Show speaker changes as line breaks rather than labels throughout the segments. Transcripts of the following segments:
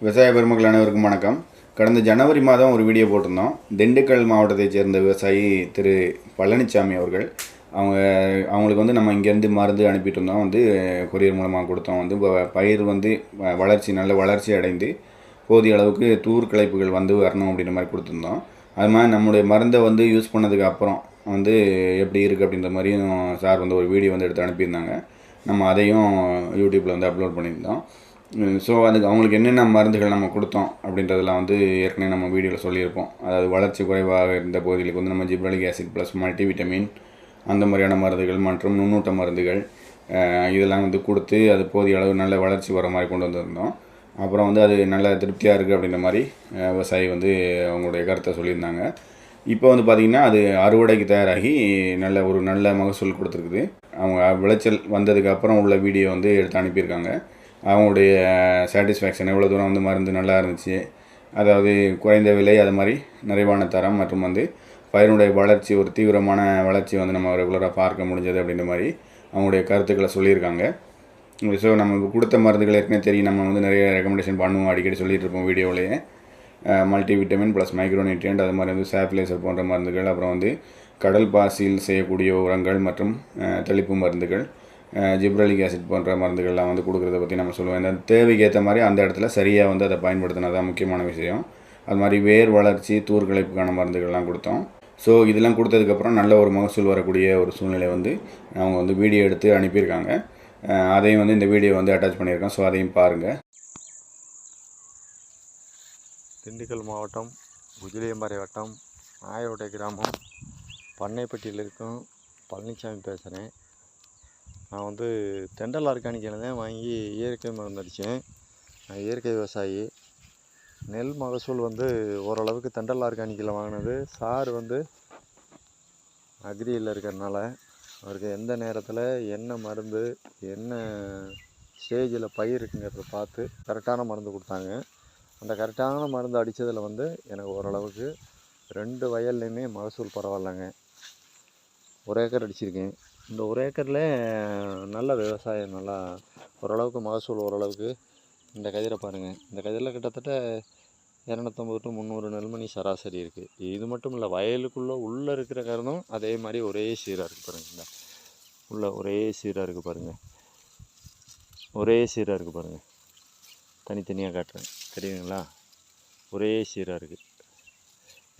விவசாய பெருமக்கள் அனைவருக்கும் வணக்கம். கடந்த ஜனவரி மாதம் ஒரு வீடியோ போட்டிருந்தோம். திண்டுக்கல் மாவட்டத்தைச் சேர்ந்த விவசாயி திரு பழனிசாமி அவர்கள் அவங்க அவங்களுக்கு வந்து நம்ம இங்கேருந்து மருந்து அனுப்பிட்டு இருந்தோம். வந்து கொரியர் மூலமாக கொடுத்தோம். வந்து வ- பயிர் வந்து வ- வளர்ச்சி நல்ல வளர்ச்சி அடைந்து போதிய அளவுக்கு தூர் கிளைப்புகள் வந்து வரணும் அப்படின்ற மாதிரி கொடுத்துருந்தோம். அது மாதிரி நம்முடைய மருந்தை வந்து யூஸ் பண்ணதுக்கு அப்புறம் வந்து எப்படி இருக்குது அப்படின்ற மாதிரியும் சார் வந்து ஒரு வீடியோ வந்து எடுத்து அனுப்பியிருந்தாங்க. நம்ம அதையும் யூடியூப்பில் வந்து அப்லோட் பண்ணியிருந்தோம். ஸோ அதுக்கு அவங்களுக்கு என்னென்ன மருந்துகள் நம்ம கொடுத்தோம் அப்படின்றதெல்லாம் வந்து ஏற்கனவே நம்ம வீடியோவில் சொல்லியிருப்போம். அதாவது வளர்ச்சி குறைவாக இருந்த பகுதிகளுக்கு வந்து நம்ம ஜிப்ரலிக் ஆசிட் ப்ளஸ் மல்டிவிட்டமின் அந்த மாதிரியான மருந்துகள் மற்றும் நுண்ணூட்ட மருந்துகள் இதெல்லாம் வந்து கொடுத்து அது போதிய அளவு நல்ல வளர்ச்சி வர மாதிரி கொண்டு வந்திருந்தோம். அப்புறம் வந்து அது நல்ல திருப்தியாக இருக்குது அப்படின்ற மாதிரி விவசாயி வந்து அவங்களுடைய கருத்தை சொல்லியிருந்தாங்க. இப்போ வந்து பார்த்திங்கன்னா அது அறுவடைக்கு தயாராகி நல்ல ஒரு நல்ல மகசூல் கொடுத்துருக்குது. அவங்க விளைச்சல் வந்ததுக்கு அப்புறம் உள்ள வீடியோ வந்து எடுத்து அனுப்பியிருக்காங்க. அவங்களுடைய சாட்டிஸ்ஃபேக்ஷன் எவ்வளோ தூரம் வந்து மருந்து நல்லா இருந்துச்சு. அதாவது குறைந்த விலை அது மாதிரி நிறைவான தரம் மற்றும் வந்து பயிரினுடைய வளர்ச்சி ஒரு தீவிரமான வளர்ச்சி வந்து நம்ம ரெகுலராக பார்க்க முடிஞ்சது அப்படின்ற மாதிரி அவங்களுடைய கருத்துக்களை சொல்லியிருக்காங்க. ஸோ நம்ம கொடுத்த மருந்துகள் ஏற்கனவே தெரியும். நம்ம வந்து நிறைய ரெக்கமெண்டேஷன் பண்ணுவோம் அடிக்கடி சொல்லிகிட்டு இருப்போம் வீடியோவிலேயே மல்டி விட்டமின் ப்ளஸ் மைக்ரோநியூட்ரியன்ட் அது மாதிரி வந்து சாப்லேசர் போன்ற மருந்துகள் அப்புறம் வந்து கடல் பாசியில் செய்யக்கூடிய உரங்கள் மற்றும் தெளிப்பு மருந்துகள் ஜிப்ரலிக் ஆசிட் போன்ற மருந்துகள்லாம் வந்து கொடுக்குறத பற்றி நம்ம சொல்லுவோம். இந்த தேவைக்கு ஏற்ற மாதிரி அந்த இடத்துல சரியாக வந்து அதை பயன்படுத்தினா தான் முக்கியமான விஷயம். அது மாதிரி வேர் வளர்ச்சி தூர்கலைப்புக்கான மருந்துகள்லாம் கொடுத்தோம். ஸோ இதெல்லாம் கொடுத்ததுக்கப்புறம் நல்ல ஒரு மகசூல் வரக்கூடிய ஒரு சூழ்நிலை வந்து அவங்க வந்து வீடியோ எடுத்து அனுப்பியிருக்காங்க. அதையும் வந்து இந்த வீடியோ வந்து அட்டாச் பண்ணியிருக்கோம். ஸோ அதையும் பாருங்கள்
திண்டுக்கல் மாவட்டம் குஜிலியம்பாறை வட்டம் ஆயோட்டை கிராமம். பண்ணைப்பட்டியில் இருக்கும் பழனிசாமி பேசுகிறேன் நான் வந்து தெண்டல் ஆர்கானிக்கில் தான் வாங்கி இயற்கை மருந்து அடித்தேன். நான் இயற்கை விவசாயி. நெல் மகசூல் வந்து ஓரளவுக்கு தெண்டல் ஆர்கானிக்கில் வாங்கினது. சார் வந்து அக்ரியில் இருக்கிறனால அவருக்கு எந்த நேரத்தில் என்ன மருந்து என்ன ஸ்டேஜில் பயிர் இருக்குங்கிறத பார்த்து கரெக்டான மருந்து கொடுத்தாங்க. அந்த கரெக்டான மருந்து அடித்ததில் வந்து எனக்கு ஓரளவுக்கு ரெண்டு வயல்லையுமே மகசூல் பரவாயில்லைங்க. ஒரு ஏக்கர் அடிச்சிருக்கேன். இந்த ஒரு ஏக்கரில் நல்ல விவசாயம் நல்லா ஓரளவுக்கு மகசூல் ஓரளவுக்கு இந்த கதிரை பாருங்கள் இந்த கதிரில் கிட்டத்தட்ட இரநூத்தம்பது டு முந்நூறு நெல்மணி சராசரி இருக்குது இது மட்டும் இல்லை வயலுக்குள்ளே உள்ளே இருக்கிற கருதும் அதே மாதிரி ஒரே சீராக இருக்குது பாருங்கள் இந்த ஒரே சீராக இருக்குது பாருங்கள் ஒரே சீராக இருக்குது பாருங்கள் தனித்தனியாக காட்டுறேன். தெரியுங்களா ஒரே சீராக இருக்குது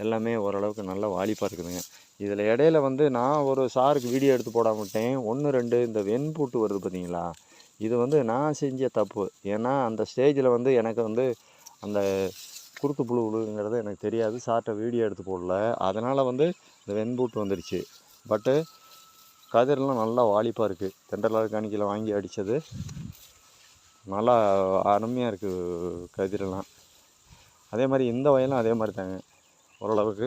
எல்லாமே ஓரளவுக்கு நல்லா வாலிப்பாக இருக்குதுங்க. இதில் இடையில வந்து நான் ஒரு சாருக்கு வீடியோ எடுத்து போடாமட்டேன் ஒன்று ரெண்டு இந்த வெண்பூட்டு வருது பார்த்தீங்களா இது வந்து நான் செஞ்ச தப்பு. ஏன்னா அந்த ஸ்டேஜில் வந்து எனக்கு வந்து அந்த குருத்து புழு விழுங்கிறது எனக்கு தெரியாது. சார்ட்டை வீடியோ எடுத்து போடல. அதனால் வந்து இந்த வெண்பூட்டு வந்துடுச்சு பட்டு கதிரெலாம் நல்லா வாலிப்பாக இருக்குது தெண்டல் ஆர்கானிக்கில் வாங்கி அடித்தது நல்லா அருமையாக இருக்குது கதிரெல்லாம். அதே மாதிரி இந்த வயலும் அதே மாதிரி தாங்க. ஓரளவுக்கு.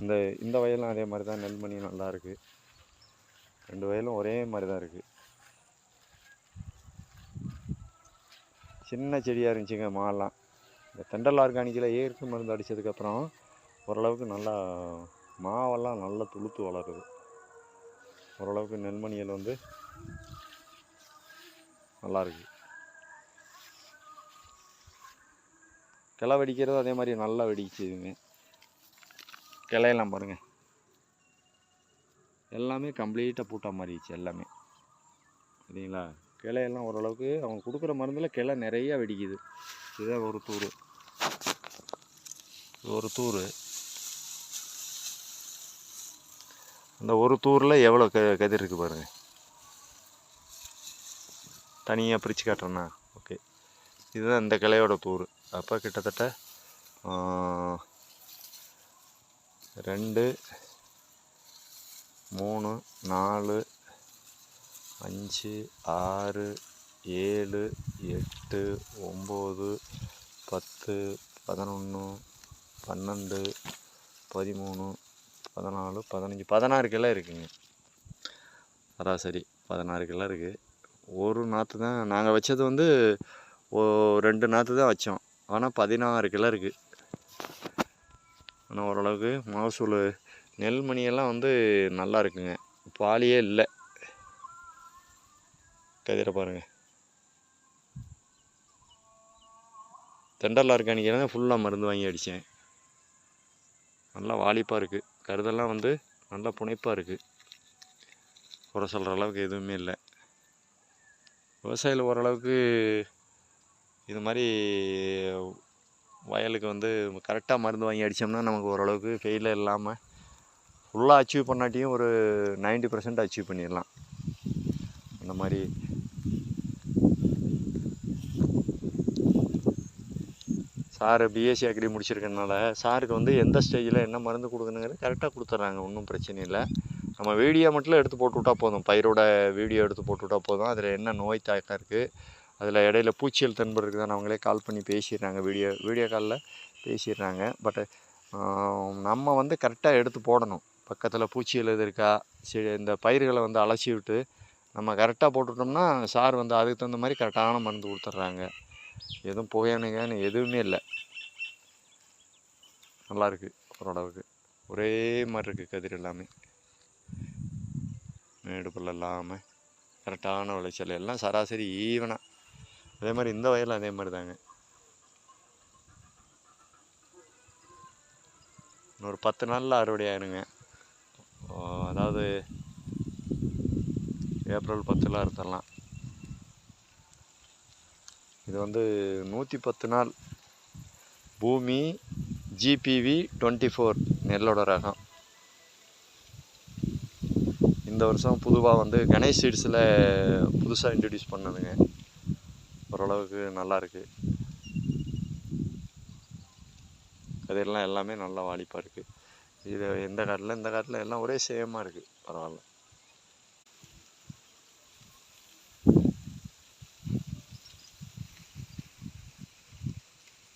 இந்த இந்த வயலும் அதே மாதிரி தான் நெல்மணி நல்லா இருக்குது ரெண்டு வயலும் ஒரே மாதிரி தான் இருக்குது சின்ன செடியாக இருந்துச்சுங்க மாலாம் இந்த தெண்டல் ஆர்கானிக்கில் இயற்கை மருந்து அடித்ததுக்கப்புறம் ஓரளவுக்கு நல்லா மாவெல்லாம் நல்லா துளுத்து வளருது. ஓரளவுக்கு நெல்மணிகள் வந்து நல்லாயிருக்கு கிளை வெடிக்கிறதும் அதே மாதிரி நல்லா வெடிச்சுதுங்க கிளையெல்லாம் பாருங்கள் எல்லாமே கம்ப்ளீட்டாக பூட்டா மாறிடுச்சு எல்லாமே. சரிங்களா? கிளையெல்லாம் ஓரளவுக்கு அவங்க கொடுக்குற மருந்தில் கிளை நிறையா வெடிக்குது. இதுதான் ஒரு தூர் இது ஒரு தூர் அந்த ஒரு தூரில் எவ்வளோ க கதிர் இருக்குது பாருங்கள் தனியாக பிரித்து காட்டுறேண்ணா ஓகே. இதுதான் இந்த கிளையோட தூர் அப்போ கிட்டத்தட்ட ரெண்டு மூணு நாலு அஞ்சு ஆறு ஏழு எட்டு ஒம்பது பத்து பதினொன்று பன்னெண்டு பதிமூணு பதினாலு பதினஞ்சு பதினாறு கிலோ இருக்குங்க. சராசரி பதினாறு கிலோ இருக்குது ஒரு நாற்று தான் நாங்கள் வச்சது வந்து ஓ ரெண்டு நாற்று தான் வச்சோம். ஆனால் பதினாறு கிலோ இருக்குது ஆனால் ஓரளவுக்கு மகசூல் நெல் மணியெல்லாம் வந்து நல்லா இருக்குங்க. பாலியே இல்லை. கதிரை பாருங்கள் தெண்டரில் ஆர்கானிக்கில் தான் ஃபுல்லாக மருந்து வாங்கி அடித்தேன் நல்லா வாலிப்பாக இருக்குது கருதெல்லாம் வந்து நல்லா புனைப்பாக இருக்குது குறை சொல்கிற அளவுக்கு எதுவுமே இல்லை. விவசாயிகள் ஓரளவுக்கு இது மாதிரி வயலுக்கு வந்து கரெக்டாக மருந்து வாங்கி அடித்தோம்னா நமக்கு ஓரளவுக்கு ஃபெயிலியர் இல்லாமல் ஃபுல்லாக அச்சீவ் பண்ணாட்டியும் ஒரு 90% பர்சன்ட் அச்சீவ் பண்ணிடலாம். அந்த மாதிரி. சார் பிஎஸ்சி அக்ரி முடிச்சிருக்கனால சாருக்கு வந்து எந்த ஸ்டேஜில் என்ன மருந்து கொடுக்கணுங்கிறது கரெக்டாக கொடுத்துட்றாங்க ஒன்றும் பிரச்சனை இல்லை. நம்ம வீடியோ மட்டும் எடுத்து போட்டு விட்டால் போதும். பயிரோட வீடியோ எடுத்து போட்டுவிட்டா போதும். அதில் என்ன நோய் தாக்கம் இருக்குது அதில் இடையில பூச்சியல் தென்பு தான் அவங்களே கால் பண்ணி பேசிடுறாங்க. வீடியோ வீடியோ காலில் பேசிடுறாங்க. பட் நம்ம வந்து கரெக்டாக எடுத்து போடணும். பக்கத்தில் பூச்சியல் எது இருக்கா? சரி இந்த பயிர்களை வந்து அலசி விட்டு நம்ம கரெக்டாக போட்டுட்டோம்னா சார் வந்து அதுக்கு தகுந்த மாதிரி கரெக்டான மருந்து கொடுத்துட்றாங்க. எதுவும் புகையானுங்கன்னு எதுவுமே இல்லை. நல்லாயிருக்கு ஓரளவுக்கு. ஒரே மாதிரி இருக்குது கதிர் எல்லாமே. மேடு இல்லாமல் கரெக்டான விளைச்சல். எல்லாம் சராசரி ஈவனாக அதே மாதிரி இந்த வயலும் அதே மாதிரி தாங்க. இன்னொரு பத்து நாளில் அறுவடை ஆயிருங்க அதாவது ஏப்ரல் பத்தில் அறுத்தரலாம் இது வந்து நூற்றி பத்து நாள் பூமி ஜிபிவி டுவெண்ட்டி ஃபோர் நெல்லோட ரகம். இந்த வருஷம் புதுவாக வந்து கணேஷ் சீட்ஸில் புதுசாக இன்ட்ரடியூஸ் பண்ணதுங்க. ஓரளவுக்கு நல்லாயிருக்கு இருக்கு. எல்லாமே நல்லா வாலிப்பாக இருக்குது இது எந்த காட்டில் இந்த காட்டில் எல்லாம் ஒரே சேமாக இருக்குது பரவாயில்ல.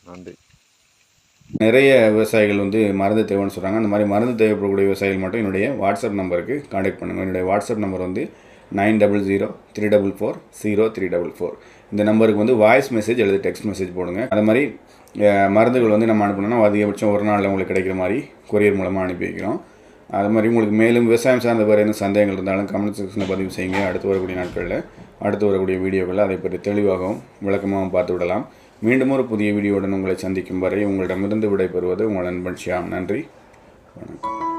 நன்றி.
நிறைய விவசாயிகள் வந்து மருந்து தேவைன்னு சொல்கிறாங்க அந்த மாதிரி மருந்து தேவைப்படக்கூடிய விவசாயிகள் மட்டும் என்னுடைய வாட்ஸ்அப் நம்பருக்கு காண்டாக்ட் பண்ணுங்கள் என்னுடைய வாட்ஸ்அப் நம்பர் வந்து nine double zero three double four zero three double four. இந்த நம்பருக்கு வந்து வாய்ஸ் மெசேஜ் அல்லது டெக்ஸ்ட் மெசேஜ் போடுங்க. அது மாதிரி மருந்துகள் வந்து நம்ம அனுப்பணும்னா அதிகபட்சம் ஒரு நாளில் உங்களுக்கு கிடைக்கிற மாதிரி கொரியர் மூலமாக அனுப்பி வைக்கிறோம். அது மாதிரி உங்களுக்கு மேலும் விவசாயம் சார்ந்த வேறு எதுவும் சந்தேகங்கள் இருந்தாலும் கமெண்ட் செக்ஷனில் பதிவு செய்யுங்க. அடுத்து வரக்கூடிய நாட்களில் அடுத்து வரக்கூடிய வீடியோக்களில் அதை பற்றி தெளிவாகவும் விளக்கமாகவும் பார்த்து விடலாம். மீண்டும் ஒரு புதிய வீடியோவுடன் உங்களை சந்திக்கும் வரை உங்களிடமிருந்து விடைபெறுவது உங்கள் நண்பன் ஷியாம். நன்றி. வணக்கம்.